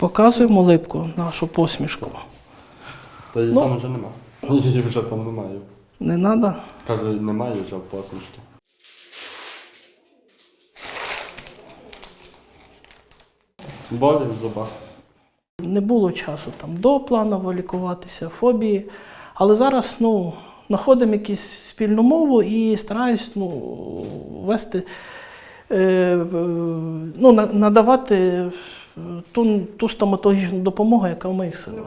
Показуємо липку, нашу посмішку. Та її Ну. там вже нема. Її вже там немає. Не треба. Кажу, немає вже посмішки. Болі в зубах. Не було часу там до планово лікуватися, фобії. Але зараз ну, знаходимо якусь спільну мову і стараюсь ну, вести, е, е, ну, на- надавати ту, ту стоматологічну допомогу, яка в моїх силах.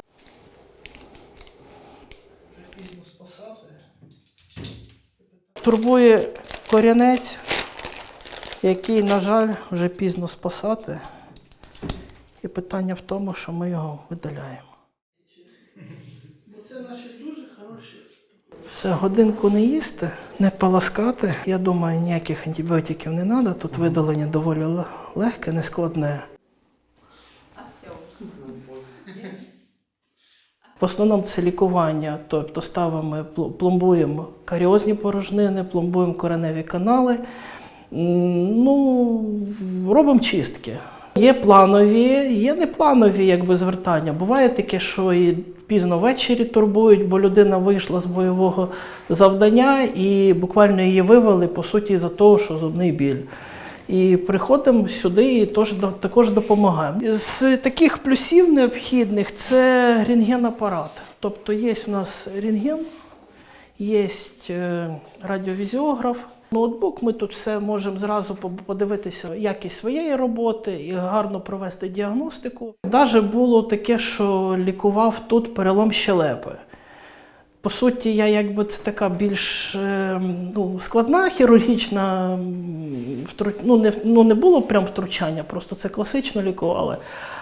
Турбує корінець, який, на жаль, вже пізно спасати. І питання в тому, що ми його видаляємо. Це наші дуже хороші. Все, годинку не їсти, не полоскати. Я думаю, ніяких антибіотиків не треба. Тут видалення доволі легке, нескладне. В основному це лікування, тобто ставимо, пломбуємо каріозні порожнини, пломбуємо кореневі канали. Ну, робимо чистки. Є планові, є непланові якби, звертання. Буває таке, що і пізно ввечері турбують, бо людина вийшла з бойового завдання і буквально її вивели, по суті, за того, що зубний біль. І приходимо сюди і тож, також допомагаємо. З таких плюсів необхідних це рентгенапарат. Тобто є у нас рентген, є е, радіовізіограф. Ноутбук, ми тут все можемо зразу по- подивитися якість своєї роботи і гарно провести діагностику. Навіть було таке, що лікував тут перелом щелепи. По суті, я якби це така більш е, ну, складна хірургічна ну, не, ну, не було прям втручання, просто це класично лікували.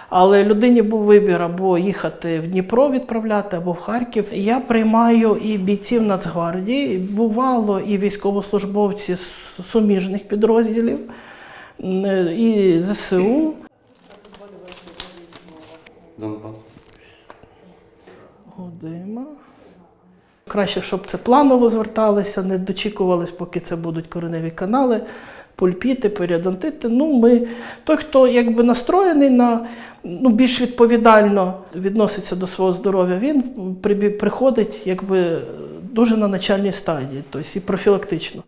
Але людині був вибір або їхати в Дніпро відправляти, або в Харків. Я приймаю і бійців Нацгвардії, бувало і військовослужбовці з суміжних підрозділів, і ЗСУ. Годима. Краще, щоб це планово зверталися, не дочікувались, поки це будуть кореневі канали, пульпіти, періодонтити. Ну, ми, той, хто якби настроєний на ну, більш відповідально відноситься до свого здоров'я, він приходить якби дуже на начальній стадії, тобто і профілактично.